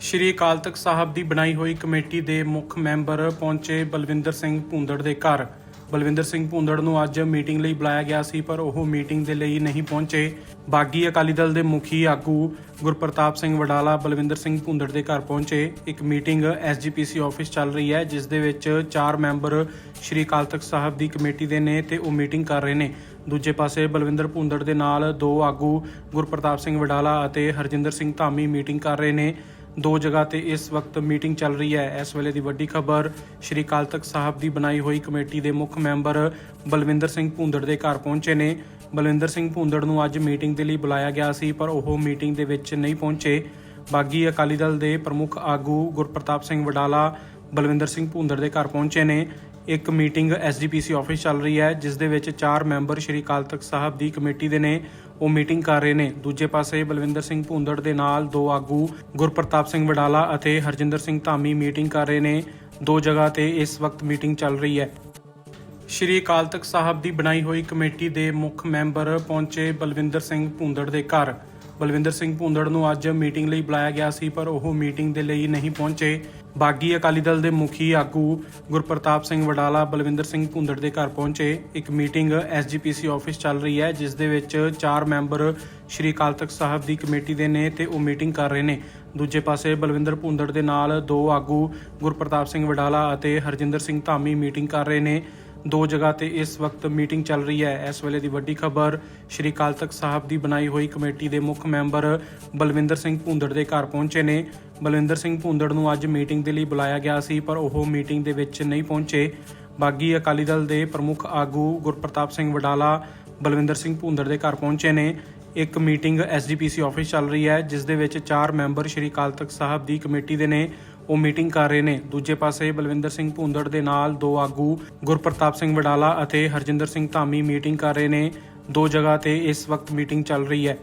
ਸ਼੍ਰੀ ਅਕਾਲ ਤਖਤ ਸਾਹਿਬ ਦੀ ਬਣਾਈ ਹੋਈ ਕਮੇਟੀ ਦੇ ਮੁੱਖ ਮੈਂਬਰ ਪਹੁੰਚੇ ਬਲਵਿੰਦਰ ਸਿੰਘ ਭੁੰਦੜ ਦੇ ਘਰ। ਬਲਵਿੰਦਰ ਸਿੰਘ ਭੁੰਦੜ ਨੂੰ ਅੱਜ ਮੀਟਿੰਗ ਲਈ ਬੁਲਾਇਆ ਗਿਆ ਸੀ, ਪਰ ਉਹ ਮੀਟਿੰਗ ਦੇ ਲਈ ਨਹੀਂ ਪਹੁੰਚੇ। ਬਾਗੀ ਅਕਾਲੀ ਦਲ ਦੇ ਮੁਖੀ ਆਗੂ ਗੁਰਪ੍ਰਤਾਪ ਸਿੰਘ ਵਡਾਲਾ ਬਲਵਿੰਦਰ ਸਿੰਘ ਭੁੰਦੜ ਦੇ ਘਰ ਪਹੁੰਚੇ। ਇੱਕ ਮੀਟਿੰਗ ਐਸਜੀਪੀਸੀ ਆਫਿਸ ਚੱਲ ਰਹੀ ਹੈ, ਜਿਸ ਦੇ ਵਿੱਚ ਚਾਰ ਮੈਂਬਰ ਸ਼੍ਰੀ ਅਕਾਲ ਤਖਤ ਸਾਹਿਬ ਦੀ ਕਮੇਟੀ ਦੇ ਨੇ ਤੇ ਉਹ ਮੀਟਿੰਗ ਕਰ ਰਹੇ ਨੇ। ਦੂਜੇ ਪਾਸੇ ਬਲਵਿੰਦਰ ਭੁੰਦੜ ਦੇ ਨਾਲ ਦੋ ਆਗੂ ਗੁਰਪ੍ਰਤਾਪ ਸਿੰਘ ਵਡਾਲਾ ਅਤੇ ਹਰਜਿੰਦਰ ਸਿੰਘ ਧਾਮੀ ਮੀਟਿੰਗ ਕਰ ਰਹੇ ਨੇ। ਦੋ ਜਗ੍ਹਾ ਤੇ ਇਸ ਵਕਤ ਮੀਟਿੰਗ ਚੱਲ ਰਹੀ ਹੈ। ਇਸ ਵੇਲੇ ਦੀ ਵੱਡੀ ਖਬਰ ਸ਼੍ਰੀ ਅਕਾਲ ਤਖਤ ਸਾਹਿਬ ਦੀ ਬਣਾਈ ਹੋਈ ਕਮੇਟੀ ਦੇ ਮੁੱਖ ਮੈਂਬਰ ਬਲਵਿੰਦਰ ਸਿੰਘ ਭੁੰਦੜ ਦੇ ਘਰ ਪਹੁੰਚੇ ਨੇ। ਬਲਵਿੰਦਰ ਸਿੰਘ ਭੁੰਦੜ ਨੂੰ ਅੱਜ ਮੀਟਿੰਗ ਦੇ ਲਈ ਬੁਲਾਇਆ ਗਿਆ ਸੀ, ਪਰ ਉਹ ਮੀਟਿੰਗ ਦੇ ਵਿੱਚ ਨਹੀਂ ਪਹੁੰਚੇ। ਬਾਗੀ ਅਕਾਲੀ ਦਲ ਦੇ ਪ੍ਰਮੁੱਖ ਆਗੂ ਗੁਰਪ੍ਰਤਾਪ ਸਿੰਘ ਵਡਾਲਾ, ਬਲਵਿੰਦਰ ਸਿੰਘ ਭੁੰਦੜ ਦੇ ਘਰ ਪਹੁੰਚੇ ਨੇ। ਇੱਕ ਮੀਟਿੰਗ ਐਸਜੀਪੀਸੀ ਆਫਿਸ ਚੱਲ ਰਹੀ ਹੈ, ਜਿਸ ਦੇ ਵਿੱਚ ਚਾਰ ਮੈਂਬਰ ਸ਼੍ਰੀ ਅਕਾਲ ਤਖਤ ਸਾਹਿਬ ਦੀ ਕਮੇਟੀ ਦੇ ਨੇ। ਉਹ ਮੀਟਿੰਗ ਕਰ ਰਹੇ ਨੇ। ਦੂਜੇ ਪਾਸੇ ਬਲਵਿੰਦਰ ਸਿੰਘ ਭੁੰਦੜ ਦੇ ਨਾਲ ਦੋ ਆਗੂ, ਗੁਰਪ੍ਰਤਾਪ ਸਿੰਘ ਵਡਾਲਾ ਅਤੇ ਹਰਜਿੰਦਰ ਸਿੰਘ ਧਾਮੀ ਮੀਟਿੰਗ ਕਰ ਰਹੇ ਨੇ। ਦੋ ਜਗ੍ਹਾ ਤੇ ਇਸ ਵਕਤ ਮੀਟਿੰਗ ਚੱਲ ਰਹੀ ਹੈ। ਸ਼੍ਰੀ ਅਕਾਲ ਤਖਤ ਸਾਹਿਬ ਦੀ ਬਣਾਈ ਹੋਈ ਕਮੇਟੀ ਦੇ ਮੁੱਖ ਮੈਂਬਰ ਪਹੁੰਚੇ ਬਲਵਿੰਦਰ ਸਿੰਘ ਭੁੰਦੜ ਦੇ ਘਰ। ਬਲਵਿੰਦਰ ਸਿੰਘ ਭੁੰਦੜ ਨੂੰ ਅੱਜ ਮੀਟਿੰਗ ਲਈ ਬੁਲਾਇਆ ਗਿਆ ਸੀ, ਪਰ ਉਹ ਮੀਟਿੰਗ ਦੇ ਲਈ ਨਹੀਂ ਪਹੁੰਚੇ। ਬਾਗੀ ਅਕਾਲੀ ਦਲ ਦੇ ਮੁਖੀ ਆਗੂ ਗੁਰਪ੍ਰਤਾਪ ਸਿੰਘ ਵਡਾਲਾ ਬਲਵਿੰਦਰ ਸਿੰਘ ਭੁੰਦੜ ਦੇ ਘਰ ਪਹੁੰਚੇ। ਇੱਕ ਮੀਟਿੰਗ ਐਸਜੀਪੀਸੀ ਆਫਿਸ ਚੱਲ ਰਹੀ ਹੈ, ਜਿਸ ਦੇ ਵਿੱਚ ਚਾਰ ਮੈਂਬਰ ਸ਼੍ਰੀ ਅਕਾਲ ਤਖਤ ਸਾਹਿਬ ਦੀ ਕਮੇਟੀ ਦੇ ਨੇ ਤੇ ਉਹ ਮੀਟਿੰਗ ਕਰ ਰਹੇ ਨੇ। ਦੂਜੇ ਪਾਸੇ ਬਲਵਿੰਦਰ ਭੁੰਦੜ ਦੇ ਨਾਲ ਦੋ ਆਗੂ ਗੁਰਪ੍ਰਤਾਪ ਸਿੰਘ ਵਡਾਲਾ ਅਤੇ ਹਰਜਿੰਦਰ ਸਿੰਘ ਧਾਮੀ ਮੀਟਿੰਗ ਕਰ ਰਹੇ ਨੇ। ਦੋ ਜਗ੍ਹਾ ਤੇ ਇਸ ਵਕਤ ਮੀਟਿੰਗ ਚੱਲ ਰਹੀ ਹੈ। ਇਸ ਵੇਲੇ ਦੀ ਵੱਡੀ ਖਬਰ ਸ਼੍ਰੀ ਅਕਾਲ ਤਖਤ ਸਾਹਿਬ ਦੀ ਬਣਾਈ ਹੋਈ ਕਮੇਟੀ ਦੇ ਮੁੱਖ ਮੈਂਬਰ ਬਲਵਿੰਦਰ ਸਿੰਘ ਭੁੰਦੜ ਦੇ ਘਰ ਪਹੁੰਚੇ ਨੇ। ਬਲਵਿੰਦਰ ਸਿੰਘ ਭੁੰਦੜ ਨੂੰ ਅੱਜ ਮੀਟਿੰਗ ਦੇ ਲਈ ਬੁਲਾਇਆ ਗਿਆ ਸੀ, ਪਰ ਉਹ ਮੀਟਿੰਗ ਦੇ ਵਿੱਚ ਨਹੀਂ ਪਹੁੰਚੇ। ਬਾਗੀ ਅਕਾਲੀ ਦਲ ਦੇ ਪ੍ਰਮੁੱਖ ਆਗੂ ਗੁਰਪ੍ਰਤਾਪ ਸਿੰਘ ਵਡਾਲਾ, ਬਲਵਿੰਦਰ ਸਿੰਘ ਭੁੰਦੜ ਦੇ ਘਰ ਪਹੁੰਚੇ ਨੇ। ਇੱਕ ਮੀਟਿੰਗ ਐਸਜੀਪੀਸੀ ਆਫਿਸ ਚੱਲ ਰਹੀ ਹੈ, ਜਿਸ ਦੇ ਵਿੱਚ ਚਾਰ ਮੈਂਬਰ ਸ਼੍ਰੀ ਅਕਾਲ ਤਖਤ ਸਾਹਿਬ ਦੀ ਕਮੇਟੀ ਦੇ ਨੇ। ਉਹ ਮੀਟਿੰਗ ਕਰ ਰਹੇ ਨੇ ਦੂਜੇ ਪਾਸੇ ਬਲਵਿੰਦਰ ਸਿੰਘ ਭੁੰਦੜ ਦੇ ਨਾਲ ਦੋ ਆਗੂ, ਗੁਰਪ੍ਰਤਾਪ ਸਿੰਘ ਵਡਾਲਾ ਅਤੇ ਹਰਜਿੰਦਰ ਸਿੰਘ ਧਾਮੀ ਮੀਟਿੰਗ ਕਰ ਰਹੇ ਨੇ ਦੋ ਜਗ੍ਹਾ ਤੇ ਇਸ ਵਕਤ ਮੀਟਿੰਗ ਚੱਲ ਰਹੀ ਹੈ